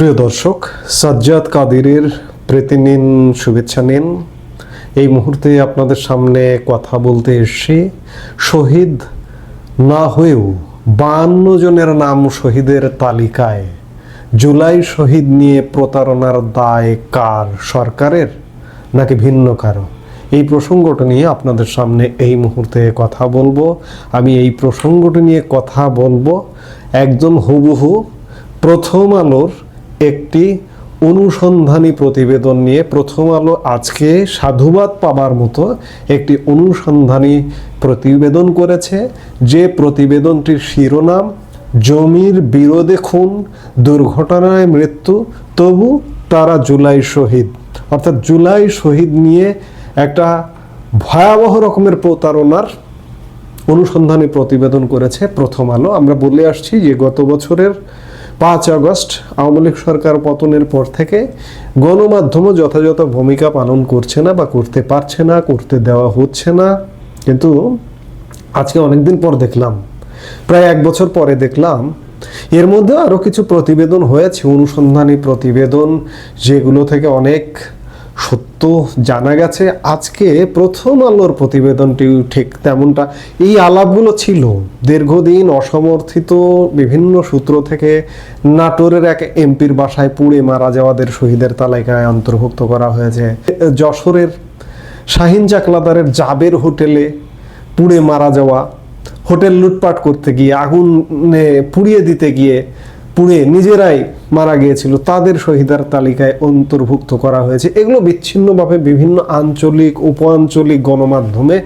প্রিয় দর্শক, সাজ্জাদ কাদিরের প্রীতি নিন শুভেচ্ছা নিন। এই মুহূর্তে আপনাদের সামনে কথা বলতে এসেছি, শহীদ না হয়েও বান্ন জনের নাম শহীদের তালিকায়। জুলাই শহীদ নিয়ে প্রতারণার দায় কার, সরকারের নাকি ভিন্ন কারও? এই প্রসঙ্গটা নিয়ে আপনাদের সামনে এই মুহূর্তে কথা বলব। আমি এই প্রসঙ্গটি নিয়ে কথা বলব। একজন হুবহু প্রথম আলোর একটি অনুসন্ধানী প্রতিবেদন নিয়ে প্রথম আলো আজকে সাধুবাদ পাবার মতো একটি অনুসন্ধানী প্রতিবেদন করেছে। যে প্রতিবেদনটির শিরোনাম, জমির বিরোধে খুন, দুর্ঘটনায় মৃত্যু, তবু তারা জুলাই শহীদ। অর্থাৎ জুলাই শহীদ নিয়ে একটা ভয়াবহ রকমের প্রতারণার অনুসন্ধানী প্রতিবেদন করেছে প্রথম আলো। আমরা বলে আসছি যে গত বছরের পাঁচ আগস্ট আওয়ামী লীগ সরকার পতনের পর থেকে গণমাধ্যমও যথাযথ ভূমিকা পালন করছে না বা করতে পারছে না, করতে দেওয়া হচ্ছে না। কিন্তু আজকে অনেকদিন পর দেখলাম, প্রায় এক বছর পরে দেখলাম, এর মধ্যে আরও কিছু প্রতিবেদন হয়েছে, অনুসন্ধানী প্রতিবেদন, যেগুলো থেকে অনেক সত্য জানা গেছে, আজকে প্রথম আলোর প্রতিবেদনটি ঠিক তেমনটা। এই আলাপগুলো ছিল দীর্ঘদিন অসমর্থিত বিভিন্ন সূত্র থেকে নাটোরের এক এমপির বাসায় পুড়ে মারা যাওয়াদের শহীদের তালিকায় অন্তর্ভুক্ত করা হয়েছে। যশোরের শাহিন চাকলাদারের জাবের হোটেলে পুড়ে মারা যাওয়া, হোটেল লুটপাট করতে গিয়ে আগুনে পুড়িয়ে দিতে গিয়ে পুড়ে নিজেরাই মারা গিয়েছিল। তাদের শহীদার তালিকায় অন্তর্ভুক্ত করা হয়েছে। এগুলো বিচ্ছিন্নভাবে বিভিন্ন আঞ্চলিক উপ আঞ্চলিক গণমাধ্যমে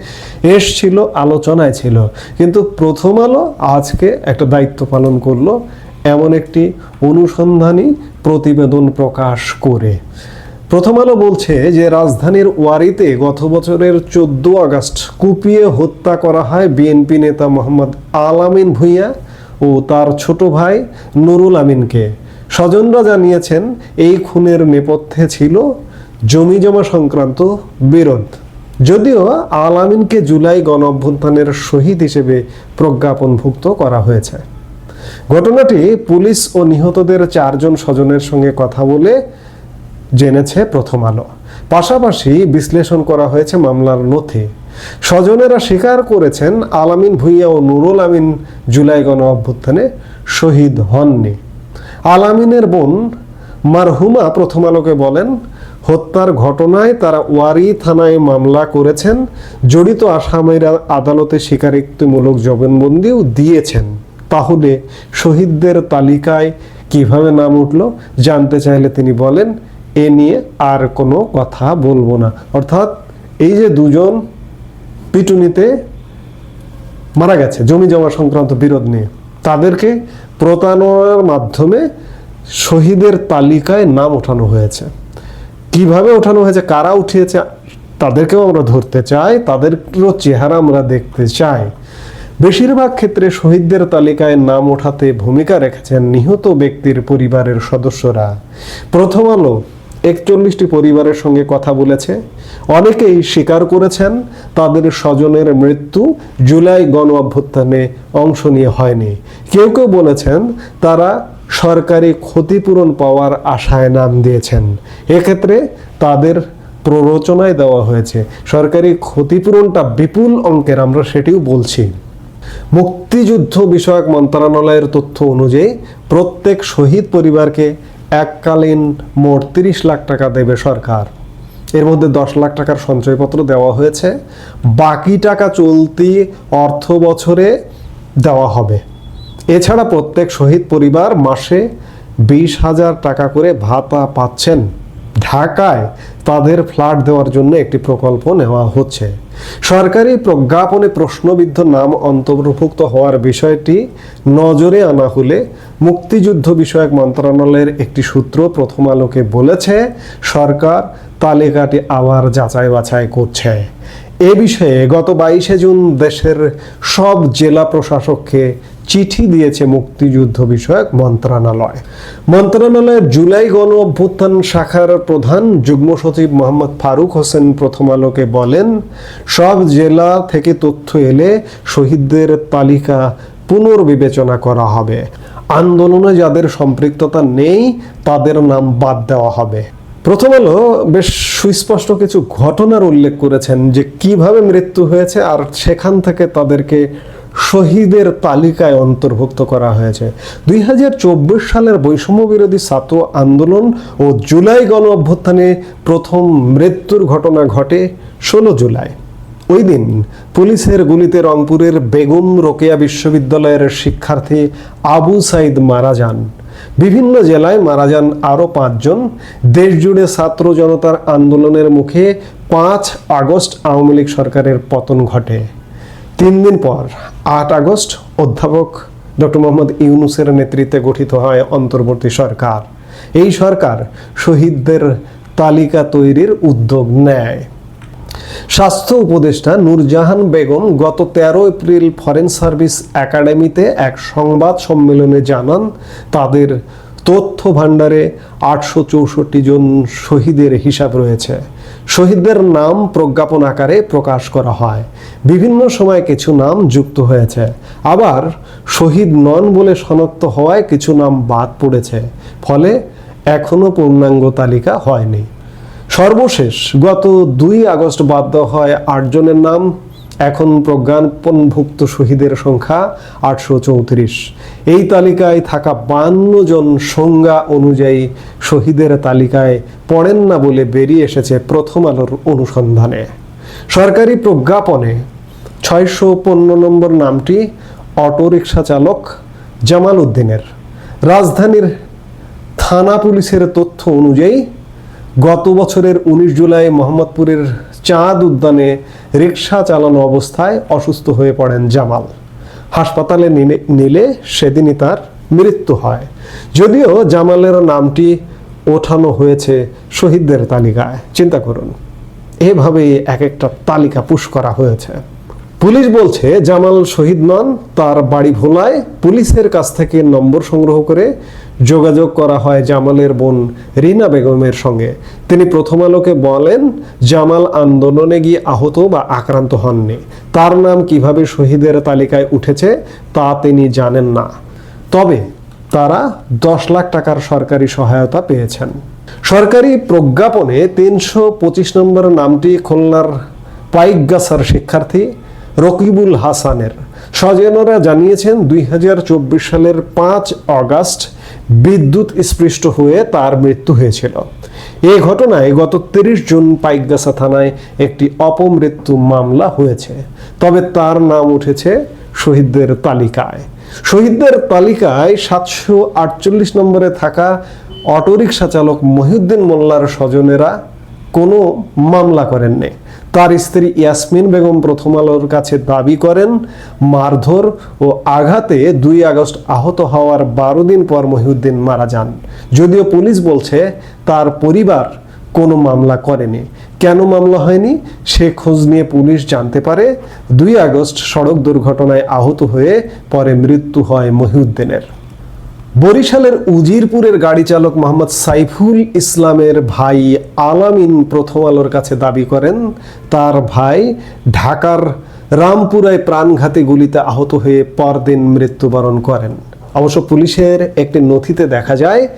এসছিল, আলোচনায় ছিল। কিন্তু প্রথম আলো আজকে একটা দায়িত্ব পালন করল এমন একটি অনুসন্ধানী প্রতিবেদন প্রকাশ করে। প্রথম আলো বলছে যে রাজধানীর ওয়ারিতে গত বছরের চোদ্দ আগস্ট কুপিয়ে হত্যা করা হয় বিএনপি নেতা মোহাম্মদ আলামিন ভূঁইয়া। ও তার ছোট ভাই নুরুল আমিনকে। স্বজনরা জানিয়েছেন, এই খুনের নেপথ্যে ছিল জমি জমা সংক্রান্ত বিরোধ। যদিও আল আমিনকে জুলাই গণ অভ্যুত্থানের শহীদ হিসেবে প্রজ্ঞাপনভুক্ত করা হয়েছে। ঘটনাটি পুলিশ ও নিহতদের চারজন স্বজনের সঙ্গে কথা বলে জেনেছে প্রথম আলো। পাশাপাশি বিশ্লেষণ করা হয়েছে মামলার নথি। স্বজনেরা স্বীকার করেছেন, আলামিন ভুইয়া ও নুরুল আমিন জুলাই গণ অভ্যুত্থানে শহীদ হননি। আলামিনের বোন মারহুমা প্রথম আলোকে বলেন, হত্যার ঘটনায় তারা ওয়ারি থানায় মামলা করেছেন, জড়িত আসামিরা আদালতে স্বীকারোক্তিমূলক জবানবন্দিও দিয়েছেন। তাহলে শহীদদের তালিকায় কীভাবে নাম উঠল, জানতে চাইলে তিনি বলেন, এ নিয়ে আর কোনো কথা বলব না। অর্থাৎ এই যে দুজন পিটুনিতে মারা গেছে, জমি জমা সংক্রান্ত বিরোধ নিয়ে। তাদেরকে প্রতারণার মাধ্যমে শহীদের তালিকায় নাম ওঠানো হয়েছে। কীভাবে ওঠানো হয়েছে, কারা উঠিয়েছে, তাদেরকেও আমরা ধরতে চাই, তাদেরও চেহারা আমরা দেখতে চাই। বেশিরভাগ ক্ষেত্রে শহীদদের তালিকায় নাম ওঠাতে ভূমিকা রেখেছেন নিহত ব্যক্তির পরিবারের সদস্যরা। প্রথম আলো একচল্লিশটি পরিবারের সঙ্গে কথা বলেছে। অনেকেই স্বীকার করেছেন তাদের স্বজনের মৃত্যু জুলাই গণ অভ্যুত্থানে অংশ নিয়ে হয়নি। কেউ কেউ বলেছেন তারা সরকারি ক্ষতিপূরণ পাওয়ার আশায় নাম দিয়েছেন। এক্ষেত্রে তাদের প্ররোচনায় দেওয়া হয়েছে। সরকারি ক্ষতিপূরণটা বিপুল অঙ্কের, আমরা সেটিও বলছি। মুক্তিযুদ্ধ বিষয়ক মন্ত্রণালয়ের তথ্য অনুযায়ী প্রত্যেক শহীদ পরিবারকে এককালীন মোট তিরিশ লাখ টাকা দেবে সরকার। এর মধ্যে দশ লাখ টাকার সঞ্চয়পত্র দেওয়া হয়েছে। বাকি টাকা চলতি অর্থ বছরে দেওয়া হবে। এছাড়া প্রত্যেক শহীদ পরিবার মাসে বিশ হাজার টাকা করে ভাতা পাচ্ছেন। ঢাকায় তাদের ফ্ল্যাট দেওয়ার জন্য একটি প্রকল্প নেওয়া হচ্ছে। সরকারি প্রজ্ঞাপনে প্রশ্নবিদ্ধ নাম অন্তর্ভুক্ত হওয়ার বিষয়টি নজরে আনা হলে মুক্তিযুদ্ধ বিষয়ক মন্ত্রণালয়ের একটি সূত্র প্রথম আলোকে বলেছে, সরকার তালিকাটি আবার যাচাই বাছাই করছে। এ বিষয়ে গত বাইশে জুন দেশের সব জেলা প্রশাসককে চিঠি দিয়েছে মুক্তিযুদ্ধ বিষয়ক মন্ত্রণালয়। মন্ত্রণালয়ের জুলাই গণ অভ্যুত্থান শাখার প্রধান যুগ্ম সচিব মোহাম্মদ ফারুক হোসেন প্রথম আলোকে বলেন, সব জেলা থেকে তথ্য এলে শহীদদের তালিকা পুনর্বিবেচনা করা হবে। আন্দোলনে যাদের সম্পৃক্ততা নেই, তাদের নাম বাদ দেওয়া হবে। প্রথম আলো বেশ সুস্পষ্ট কিছু ঘটনার উল্লেখ করেছেন যে কীভাবে মৃত্যু হয়েছে আর সেখান থেকে তাদেরকে শহীদের তালিকায় অন্তর্ভুক্ত করা হয়েছে। দুই হাজার চব্বিশ সালের বৈষম্য বিরোধী ছাত্র আন্দোলন ও জুলাই গণ অভ্যুত্থানে প্রথম মৃত্যুর ঘটনা ঘটে ষোলো জুলাই। ওই দিন পুলিশের গুলিতে রংপুরের বেগম রোকেয়া বিশ্ববিদ্যালয়ের শিক্ষার্থী আবু সাইদ মারা যান। বিভিন্ন জেলায় মারা যান আরও পাঁচজন। দেশজুড়ে ছাত্র জনতার আন্দোলনের মুখে পাঁচ আগস্ট আওয়ামী লীগ সরকারের পতন ঘটে। তিন দিন পর আট আগস্ট অধ্যাপক ডক্টর মোহাম্মদ ইউনুসের নেতৃত্বে গঠিত হয় অন্তর্বর্তী সরকার। এই সরকার শহীদদের তালিকা তৈরির উদ্যোগ নেয়। স্বাস্থ্য উপদেষ্টা নূরজাহান বেগম গত তেরো এপ্রিল ফরেন সার্ভিস একাডেমিতে এক সংবাদ সম্মেলনে জানান, তাদের তথ্য ভাণ্ডারে আটশো চৌষট্টি জন শহীদের হিসাব রয়েছে। শহীদদের নাম প্রজ্ঞাপন আকারে প্রকাশ করা হয়। বিভিন্ন সময় কিছু নাম যুক্ত হয়েছে। আবার শহীদ নন বলে শনাক্ত হওয়ায় কিছু নাম বাদ পড়েছে। ফলে এখনও পূর্ণাঙ্গ তালিকা হয়নি। সর্বশেষ, গত দুই আগস্ট বাদ দেওয়া হয় আটজনের নাম। এখন প্রজ্ঞাপনভুক্ত শহীদের সংখ্যা আটশো চৌত্রিশ। এই তালিকায় থাকা বান্ন জন সংজ্ঞা অনুযায়ী শহীদের তালিকায় পড়েন না বলে বেরিয়ে এসেছে প্রথম আলোর অনুসন্ধানে। সরকারি প্রজ্ঞাপনে ছয়শো পনেরো নম্বর নামটি অটোরিকশা চালক জামাল উদ্দিনের। রাজধানীর থানা পুলিশের তথ্য অনুযায়ী, গত বছরের উনিশ জুলাই মোহাম্মদপুরের চাঁদ উদ্যানে রিক্সা চালানো অবস্থায় অসুস্থ হয়ে পড়েন জামাল। হাসপাতালে নিলে- সেদিনই তার মৃত্যু হয়। যদিও জামালের নামটি ওঠানো হয়েছে শহীদদের তালিকায়। চিন্তা করুন এভাবে এক একটা তালিকা পুশ করা হয়েছে। পুলিশ বলছে, জামাল শহীদ নন, তার বাড়ি ভোলায়। পুলিশের কাছ থেকে নম্বর সংগ্রহ করে যোগাযোগ করা হয় জামালের বোন রিনা বেগমের সঙ্গে। তিনি প্রথম আলোকে বলেন, জামাল আন্দোলনে গিয়ে আহত বা আক্রান্ত হননি। তার নাম কীভাবে শহীদের তালিকায় উঠেছে, তা তিনি জানেন না। তবে তারা দশ লাখ টাকার সরকারি সহায়তা পেয়েছেন। সরকারি প্রজ্ঞাপনে তিনশো পঁচিশ নম্বর নামটি খুলনার পাইকগাছার শিক্ষার্থী রকিবুল হাসানের। স্বজনরা জানিয়েছেন, দুই হাজার চব্বিশ সালের পাঁচ অগাস্ট বিদ্যুৎ স্পৃষ্ট হয়ে তার মৃত্যু হয়েছিল। এই ঘটনায় গত তিরিশ জুন পাইকগাছা থানায় একটি অপমৃত্যু মামলা হয়েছে। তবে তার নাম উঠেছে শহীদদের তালিকায়। শহীদদের তালিকায় সাতশো আটচল্লিশ নম্বরে থাকা অটোরিকশা চালক মহিউদ্দিন মোল্লার স্বজনেরা কোনো মামলা করেননি। তার স্ত্রী ইয়াসমিন বেগম প্রথম আলোর কাছে দাবি করেন, মারধর ও আঘাতে দুই আগস্ট আহত হওয়ার বারো দিন পর মহিউদ্দিন মারা যান। যদিও পুলিশ বলছে, তার পরিবার কোনো মামলা করেনি। কেন মামলা হয়নি, সে খোঁজ নিয়ে পুলিশ জানতে পারে, দুই আগস্ট সড়ক দুর্ঘটনায় আহত হয়ে পরে মৃত্যু হয় মহিউদ্দিনের। বরিশালের উজিরপুরের গাড়ি চালক মোহাম্মদ সাইফুল ইসলামের ভাই আলামিন প্রথম আলোর কাছে দাবি করেন, তার ভাই ঢাকার রামপুরায় প্রাণঘাতী গুলিতে আহত হয়ে পরদিন মৃত্যুবরণ করেন। অবশ্য পুলিশের একটি নথিতে দেখা যায়,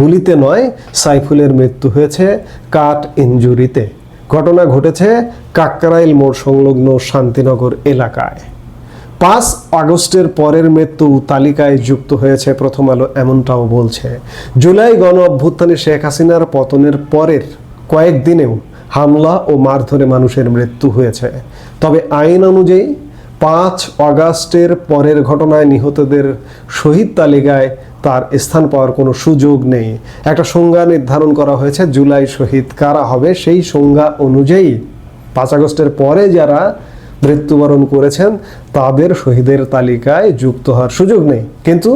গুলিতে নয়, সাইফুলের মৃত্যু হয়েছে কাট ইঞ্জুরিতে। ঘটনা ঘটেছে কাকরাইল মোড় সংলগ্ন শান্তিনগর এলাকায়। পাঁচ আগস্টের পরের মৃত্যু তালিকায় যুক্ত হয়েছে, প্রথম আলো এমনটাও বলছে। জুলাই গণ অভ্যুত্থানে শেখ হাসিনার পতনের পরের কয়েকদিনেও হামলা ও মারধরে মানুষের মৃত্যু হয়েছে। তবে আইন অনুযায়ী পাঁচ আগস্টের পরের ঘটনায় নিহতদের শহীদ তালিকায় তার স্থান পাওয়ার কোনো সুযোগ নেই। একটা সংজ্ঞা নির্ধারণ করা হয়েছে, জুলাই শহীদ কারা হবে? সেই সংজ্ঞা অনুযায়ী পাঁচ আগস্টের পরে যারা মৃত্যুবরণ করেছেন, তাদের শহীদের তালিকায় যুক্ত হওয়ার সুযোগ নেই। কিন্তু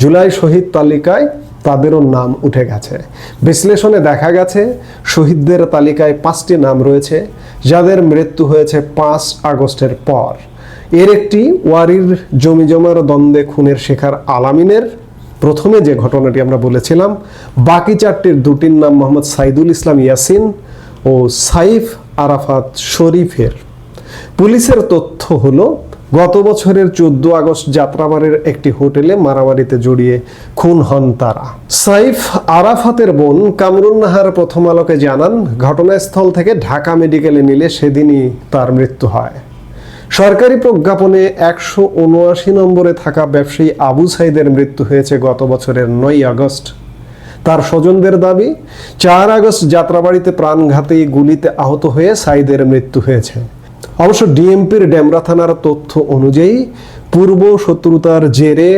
জুলাই শহীদ তালিকায় তাদেরও নাম উঠে গেছে। বিশ্লেষণে দেখা গেছে, শহীদদের তালিকায় পাঁচটি নাম রয়েছে, যাদের মৃত্যু হয়েছে পাঁচ আগস্টের পর। এর একটি ওয়ারির জমি জমার দ্বন্দ্বে খুনের শেখার আলামিনের। প্রথমে যে ঘটনাটি আমরা বলেছিলাম, বাকি চারটির দুটির নাম মোহাম্মদ সাইদুল ইসলাম ইয়াসিন ও সাইফ আরাফাত শরীফের। পুলিশের তথ্য হলো, গত বছরের চোদ্দ আগস্ট যাত্রাবাড়ির একটি হোটেলে মারামারিতে জড়িয়ে খুন হন তারা। সাইফ আরাফাতের বোন কামরুন নাহার প্রথম আলোকে জানান, ঘটনাস্থল থেকে ঢাকা মেডিকেলে নিলে সেদিনই তার মৃত্যু হয়। সরকারি প্রজ্ঞাপনে একশো উনআশি নম্বরে থাকা ব্যবসায়ী আবু সাইদের মৃত্যু হয়েছে গত বছরের নয় আগস্ট। তার স্বজনদের দাবি, চার আগস্ট যাত্রাবাড়িতে প্রাণঘাতী গুলিতে আহত হয়ে সাইদের মৃত্যু হয়েছে। অবশ্য ডিএমপির ডেমরা থানার তথ্য অনুযায়ী পূর্ব শত্রুতার জেরে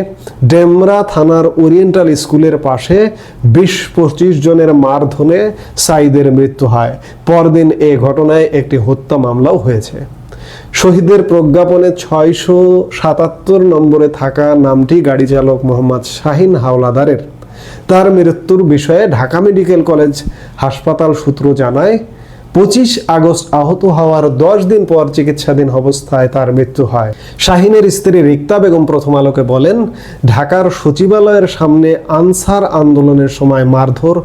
ডেমরা থানার ওরিয়েন্টাল স্কুলের পাশে বিশ পঁচিশ জনের মারধনে সাইদের মৃত্যু হয়। পরদিন এ ঘটনায় একটি হত্যা মামলাও হয়েছে। শহীদের প্রজ্ঞাপনে ছয়শো সাতাত্তর নম্বরে থাকা নামটি গাড়ি চালক মোহাম্মদ শাহিন হাওলাদারের। তার মৃত্যুর বিষয়ে ঢাকা মেডিকেল কলেজ হাসপাতাল সূত্র জানায় পঁচিশ আগস্ট আহত হওয়ার দশ দিন পর চিকিৎসাধীন অবস্থায় তার মৃত্যু হয়। শাহিনের স্ত্রী রিক্তা বেগম প্রথম আলোকে বলেন, ঢাকার সচিবালয়ের সামনে আনসার আন্দোলনের সময় মারধর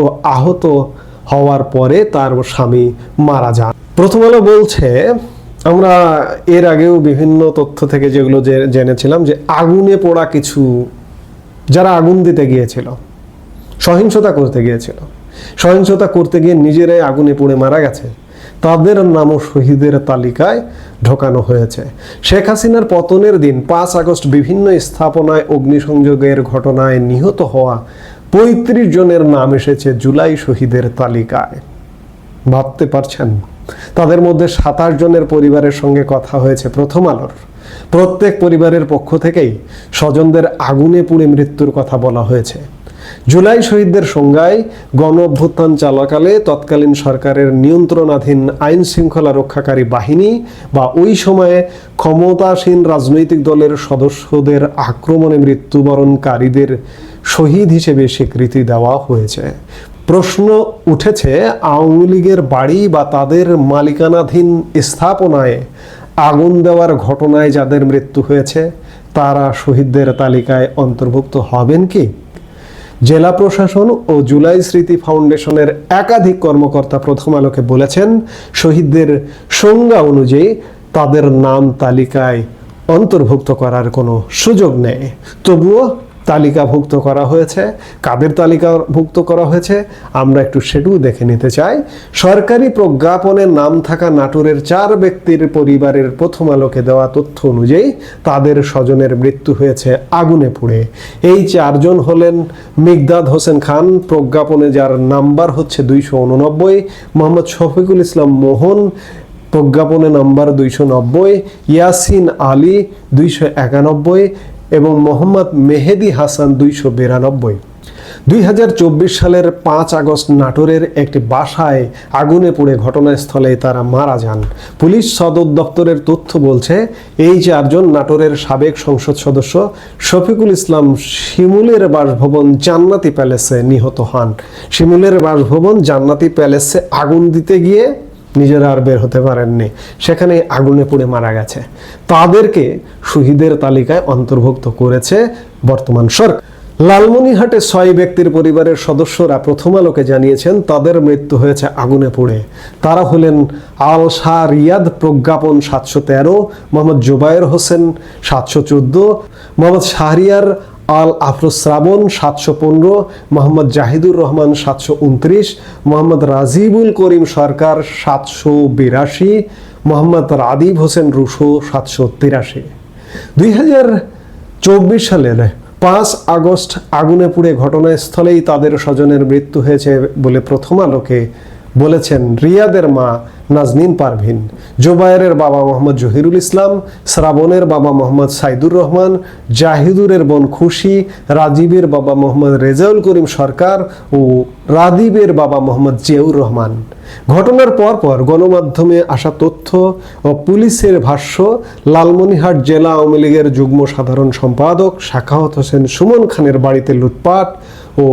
ও আহত হওয়ার পরে তার স্বামী মারা যান। প্রথম আলো বলছে, আমরা এর আগেও বিভিন্ন তথ্য থেকে যেগুলো জেনেছিলাম যে আগুনে পোড়া কিছু, যারা আগুন দিতে গিয়েছিল, সহিংসতা করতে গিয়েছিল সহিংসতা করতে গিয়ে নিজেরাই আগুনে পুড়ে মারা গেছে। তাদের নামও শহীদের তালিকায় ঢোকানো হয়েছে। শেখ হাসিনার পতনের দিন পাঁচ আগস্ট বিভিন্ন স্থাপনায় অগ্নিসংযোগের ঘটনায় নিহত হওয়া পঁয়ত্রিশ জনের নাম এসেছে জুলাই শহীদের তালিকায়। ভাবতে পারছেন? তাদের মধ্যে সাতাশ জনের পরিবারের সঙ্গে কথা হয়েছে প্রথম আলোর। প্রত্যেক পরিবারের পক্ষ থেকেই স্বজনদের আগুনে পুড়ে মৃত্যুর কথা বলা হয়েছে। জুলাই শহীদদের সংজ্ঞায় গণ অভ্যুত্থান চলাকালে তৎকালীন সরকারের নিয়ন্ত্রণাধীন আইন শৃঙ্খলা রক্ষাকারী বাহিনী বা ওই সময়ে ক্ষমতাসীন রাজনৈতিক দলের সদস্যদের আক্রমণে মৃত্যুবরণকারীদের শহীদ হিসেবে স্বীকৃতি দেওয়া হয়েছে। প্রশ্ন উঠেছে, আওয়ামী লীগের বাড়ি বা তাদের মালিকানাধীন স্থাপনায় আগুন দেওয়ার ঘটনায় যাদের মৃত্যু হয়েছে, তারা শহীদদের তালিকায় অন্তর্ভুক্ত হবেন কি? জেলা প্রশাসন ও জুলাই স্মৃতি ফাউন্ডেশনের একাধিক কর্মকর্তা প্রথম আলোকে বলেছেন, শহীদদের সংজ্ঞা অনুযায়ী তাদের নাম তালিকায় অন্তর্ভুক্ত করার কোনো সুযোগ নেই। তবুও তালিকাভুক্ত করা হয়েছে। কাদের তালিকাভুক্ত করা হয়েছে? আমরা একটু সেটিও দেখে নিতে চাই। সরকারি প্রজ্ঞাপনে নাম থাকা নাটোরের চার ব্যক্তির পরিবারের প্রথম আলোকে দেওয়া তথ্য অনুযায়ী তাদের স্বজনের মৃত্যু হয়েছে আগুনে পুড়ে এই চারজন হলেন মিগদাদ হোসেন খান, প্রজ্ঞাপনে যার নাম্বার হচ্ছে দুইশো উননব্বই, মোহাম্মদ শফিকুল ইসলাম মোহন, প্রজ্ঞাপনে নাম্বার দুইশো নব্বই, ইয়াসিন আলী দুইশো একানব্বই এবং মোহাম্মদ মেহেদি হাসান দুইশো বিরানব্বই। দুই হাজার চব্বিশ সালের পাঁচ আগস্ট নাটোরের একটি বাসায় আগুনে পুড়ে ঘটনাস্থলে তারা মারা যান। পুলিশ সদর দপ্তরের তথ্য বলছে, এই চারজন নাটোরের সাবেক সংসদ সদস্য শফিকুল ইসলাম শিমুলের বাসভবন জান্নাতি প্যালেসে নিহত হন। শিমুলের বাসভবন জান্নাতি প্যালেসে আগুন দিতে গিয়ে নিজেরা আর বের হতে পারেননি। সেখানে আগুনে পুড়ে মারা গেছে। তাদেরকে শহীদের তালিকায় অন্তর্ভুক্ত করেছে বর্তমান সরকার। লালমনিহাটে ছয় ব্যক্তির পরিবারের সদস্যরা প্রথম আলোকে জানিয়েছেন, তাদের মৃত্যু হয়েছে আগুনে পুড়ে। তারা হলেন আল শাহ রিয়াদ প্রজ্ঞাপন সাতশো তেরো, মোহাম্মদ জুবায়ের হোসেন সাতশো চোদ্দ, মোহাম্মদ শাহরিয়ার আল আফরোজ শ্রাবণ সাতশো পনেরো, মোহাম্মদ জাহিদুর রহমান সাতশো উনত্রিশ, মোহাম্মদ রাজিবুল করিম সরকার সাতশো বিরাশি, মোহাম্মদ রাদিব হোসেন রুশো সাতশো তিরাশি। দুই হাজার চব্বিশ সালের পাঁচ আগস্ট আগুনে পুড়ে ঘটনাস্থলেই তাদের স্বজনের মৃত্যু হয়েছে বলে প্রথম আলোকে বলেছেন, রিয়াদের মা নাজনীন পারভিন জোবায়ের বাবা মোহাম্মদ জহিরুল ইসলাম, শ্রাবণের বাবা মোহাম্মদ সাইদুর রহমান, জাহিদুরের বোন খুশি, রাজীবের বাবা মোহাম্মদ রেজাউল করিম সরকার ও রাদীবের বাবা মোহাম্মদ জিয়াউর রহমান। ঘটনার পর পর গণমাধ্যমে আসা তথ্য ও পুলিশের ভাষ্য লালমনিহাট জেলা আওয়ামী লীগের যুগ্ম সাধারণ সম্পাদক শাখাওয়াত হোসেন সুমন খানের বাড়িতে লুটপাট ও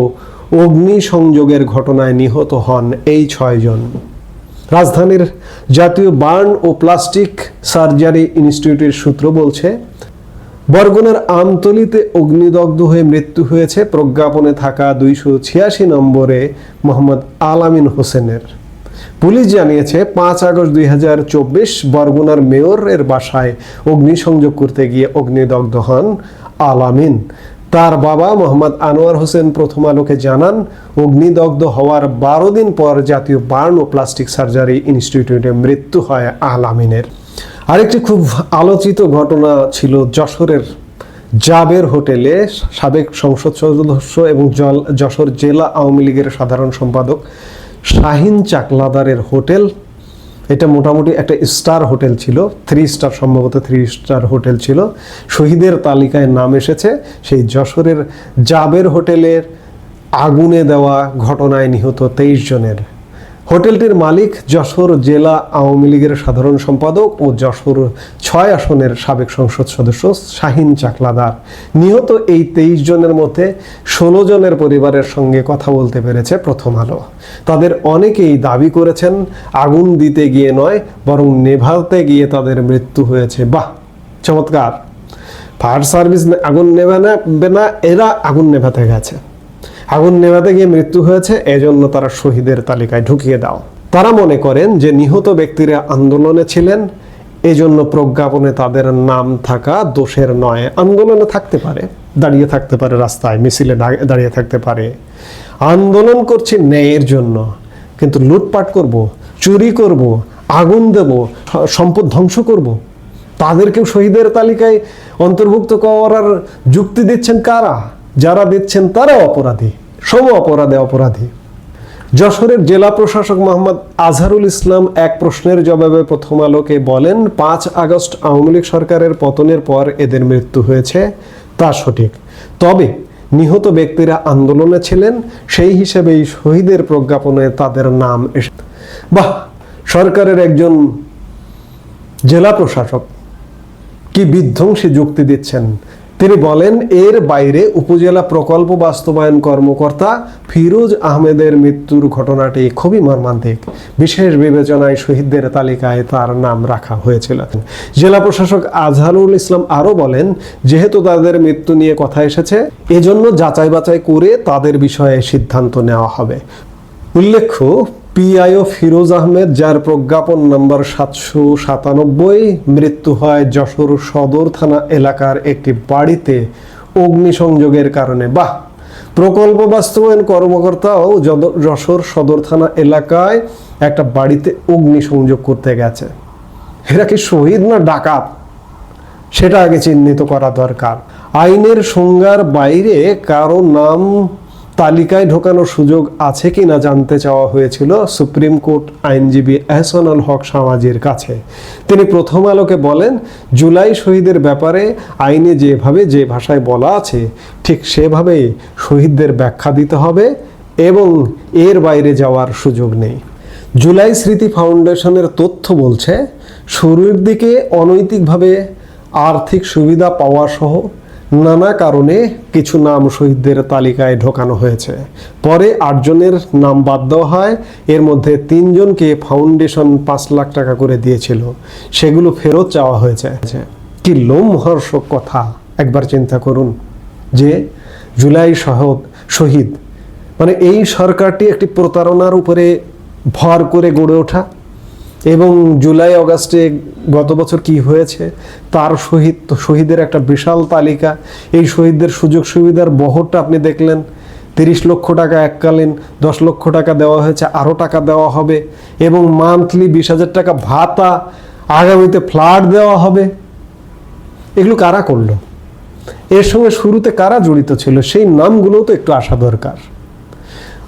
অগ্নি সংযোগের ঘটনায় নিহত হন এই ছয়জন। রাজধানীর জাতীয় বার্ন ও প্লাস্টিক সার্জারি ইনস্টিটিউটের সূত্র বলছে, বরগুনার আমতলিতে অগ্নিদগ্ধ হয়ে মৃত্যু হয়েছে প্রজ্ঞাপনে থাকা দুইশো ছিয়াশি নম্বরে মোহাম্মদ আলামিন হোসেনের। পুলিশ জানিয়েছে, পাঁচ আগস্ট দুই হাজার চব্বিশ বরগুনার মেয়রের বাসায় অগ্নিসংযোগ করতে গিয়ে অগ্নিদগ্ধ হন আলামিন। তার বাবা মোহাম্মদ আনোয়ার হোসেন প্রথম আলোকে জানান, অগ্নিদগ্ধ হওয়ার বারো দিন পর জাতীয় বার্ন ও প্লাস্টিক সার্জারি ইনস্টিটিউটে মৃত্যু হয় আলামিনের আরেকটি খুব আলোচিত ঘটনা ছিল যশোরের জাবের হোটেলে সাবেক সংসদ সদস্য এবং জল- যশোর জেলা আওয়ামী লীগের সাধারণ সম্পাদক শাহিন চাকলাদারের হোটেল এটা মোটামুটি একটা স্টার হোটেল ছিল থ্রি স্টার সম্ভবত থ্রি স্টার হোটেল ছিল। শহীদের তালিকায় নাম এসেছে, সেই যশোরের জাবের হোটেলের আগুনে দেওয়া ঘটনায় নিহত তেইশ জনের। হোটেলটির মালিক যশোর জেলা আওয়ামী লীগের সাধারণ সম্পাদক ও যশোর ছয় আসনের সাবেক সংসদ সদস্য শাহিন চাকলাদার। নিহত এই তেইশ জনের মধ্যে ষোলো জনের পরিবারের সঙ্গে কথা বলতে পেরেছে প্রথম আলো। তাদের অনেকেই দাবি করেছেন, আগুন দিতে গিয়ে নয়, বরং নেভাতে গিয়ে তাদের মৃত্যু হয়েছে। বাহ, চমৎকার। ফায়ার সার্ভিস আগুন নেবে না, এরা আগুন নেভাতে গেছে। আগুন নেভাতে গিয়ে মৃত্যু হয়েছে, এজন্য তারা শহীদের তালিকায় ঢুকিয়ে দাও। তারা মনে করেন যে নিহত ব্যক্তিরা আন্দোলনে ছিলেন, এজন্য প্রজ্ঞাপনে তাদের নাম থাকা দোষের নয়। আন্দোলনে থাকতে পারে, দাঁড়িয়ে থাকতে পারে রাস্তায়, মিছিলে দাঁড়িয়ে থাকতে পারে। আন্দোলন করছি ন্যায়ের জন্য, কিন্তু লুটপাট করব, চুরি করব, আগুন দেব, সম্পদ ধ্বংস করব। তাদেরকেও শহীদের তালিকায় অন্তর্ভুক্ত করার যুক্তি দিচ্ছেন কারা? যারা দিচ্ছেন তারা অপরাধী। সম অপরাধে অপরাধী। যশোরের জেলা প্রশাসক মোহাম্মদ আজহারুল ইসলাম এক প্রশ্নের জবাবে প্রথম আলোকে বলেন, পাঁচ আগস্ট আওয়ামী লীগ সরকারের পতনের পর এদের মৃত্যু হয়েছে, তা সঠিক। তবে নিহত ব্যক্তিরা আন্দোলনে ছিলেন, সেই হিসেবেই শহীদের প্রজ্ঞাপনে তাদের নাম এসে বাহ! সরকারের একজন জেলা প্রশাসক কি বিধ্বংসী যুক্তি দিচ্ছেন তিনি বলেন, এর বাইরে উপজেলা প্রকল্প বাস্তবায়ন কর্মকর্তা ফিরোজ আহমেদের মৃত্যুর ঘটনাটি খুবই মর্মান্তিক। বিশেষ বিবেচনায় শহীদদের তালিকায় তার নাম রাখা হয়েছিল। জেলা প্রশাসক আজহারুল ইসলাম আরও বলেন, যেহেতু তাদের মৃত্যু নিয়ে কথা এসেছে, এজন্য যাচাই বাছাই করে তাদের বিষয়ে সিদ্ধান্ত নেওয়া হবে। উল্লেখ্য পিআইও ফিরোজ আহমেদ যার প্রজ্ঞাপন নম্বর সাতশো সাতানব্বই, মৃত্যু হয় যশোর সদর থানা এলাকার একটি বাড়িতে অগ্নিসংযোগের কারণে। বাহ! প্রকল্প বাস্তবায়ন কর্মকর্তাও যশোর সদর থানা এলাকায় একটা বাড়িতে অগ্নিসংযোগ করতে গেছে। এরা কি শহীদ না ডাকাত? সেটা আগে চিহ্নিত করা দরকার। আইনের সংজ্ঞার বাইরে কারও নাম তালিকায় ঢোকানোর সুযোগ আছে কিনা জানতে চাওয়া হয়েছিল সুপ্রিম কোর্ট আইনজীবী এহসানুল হক সামাজির কাছে। তিনি প্রথম আলোকে বলেন, জুলাই শহীদের ব্যাপারে আইনে যেভাবে যে ভাষায় বলা আছে, ঠিক সেভাবেই শহীদদের ব্যাখ্যা দিতে হবে এবং এর বাইরে যাওয়ার সুযোগ নেই। জুলাই স্মৃতি ফাউন্ডেশনের তথ্য বলছে, শুরুর দিকে অনৈতিকভাবে আর্থিক সুবিধা পাওয়া সহ নানা কারণে কিছু নাম শহীদদের তালিকায় ঢোকানো হয়েছে। পরে আটজনের নাম বাদ দেওয়া হয়। এর মধ্যে তিনজনকে ফাউন্ডেশন পাঁচ লাখ টাকা করে দিয়েছিল। সেগুলো ফেরত চাওয়া হয়েছে। কি লোমহর্ষক কথা, একবার চিন্তা করুন। যে জুলাই শহদ শহীদ মানে এই সরকারটি একটি প্রতারণার উপরে ভর করে গড়ে ওঠা। এবং জুলাই, অগাস্টে গত বছর কি হয়েছে, তার শহীদ শহীদের একটা বিশাল তালিকা। এই শহীদদের সুযোগ সুবিধার বহরটা আপনি দেখলেন, তিরিশ লক্ষ টাকা এককালীন, দশ লক্ষ টাকা দেওয়া হয়েছে, আরও টাকা দেওয়া হবে এবং মান্থলি বিশ হাজার টাকা ভাতা, আগামীতে ফ্ল্যাট দেওয়া হবে। এগুলো কারা করল? এর সঙ্গে শুরুতে কারা জড়িত ছিল? সেই নামগুলোও তো একটু আসা দরকার।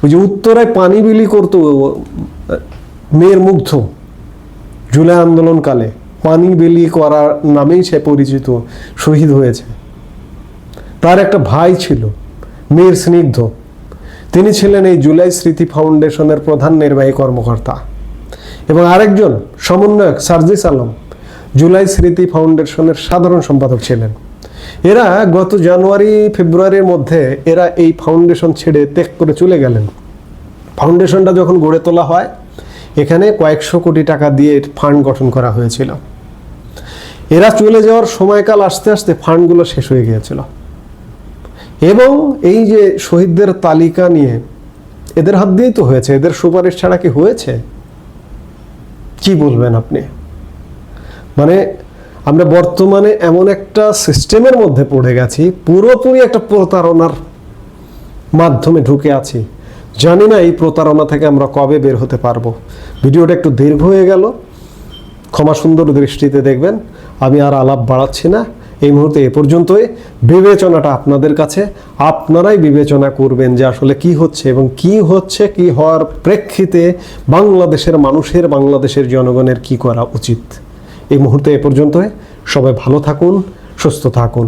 ওই যে উত্তরায় পানি বিলি করতো মেয়ের মুগ্ধ। জুলাই আন্দোলনকালে পানি বিলি করার নামেই সে পরিচিত, শহীদ হয়েছে। তার একটা ভাই ছিল মেয়ের স্নিগ্ধ। তিনি ছিলেন এই জুলাই স্মৃতি ফাউন্ডেশনের প্রধান নির্বাহী কর্মকর্তা। এবং আরেকজন সমন্বয়ক, সার্জিস আলম, জুলাই স্মৃতি ফাউন্ডেশনের সাধারণ সম্পাদক ছিলেন। এরা গত জানুয়ারি, ফেব্রুয়ারির মধ্যে এরা এই ফাউন্ডেশন ছেড়ে ত্যাগ করে চলে গেলেন। ফাউন্ডেশনটা যখন গড়ে তোলা হয় এখানে কয়েকশো কোটি টাকা দিয়ে ফান্ড গঠন করা হয়েছিল। এরা চলে যাওয়ার সময়কাল আস্তে আস্তে ফান্ডগুলো শেষ হয়ে গিয়েছিল। এবং এই যে শহীদদের তালিকা নিয়ে এদের হাত দিয়েই তো হয়েছে, এদের সুপারিশ ছাড়া কি হয়েছে? কি বলবেন আপনি? মানে আমরা বর্তমানে এমন একটা সিস্টেমের মধ্যে পড়ে গেছি, পুরোপুরি একটা প্রতারণার মাধ্যমে ঢুকে আছি। জানি না এই প্রতারণা থেকে আমরা কবে বের হতে পারব। ভিডিওটা একটু দীর্ঘ হয়ে গেল। ক্ষমা সুন্দর দৃষ্টিতে দেখবেন। আমি আর আলাপ বাড়াচ্ছি না। এই মুহূর্তে এ পর্যন্তই। বিবেচনাটা আপনাদের কাছে। আপনারাই বিবেচনা করবেন যে আসলে কি হচ্ছে এবং কি হচ্ছে, কি হওয়ার প্রেক্ষিতে বাংলাদেশের মানুষের, বাংলাদেশের জনগণের কি করা উচিত। এই মুহূর্তে এ পর্যন্তই। সবাই ভালো থাকুন, সুস্থ থাকুন।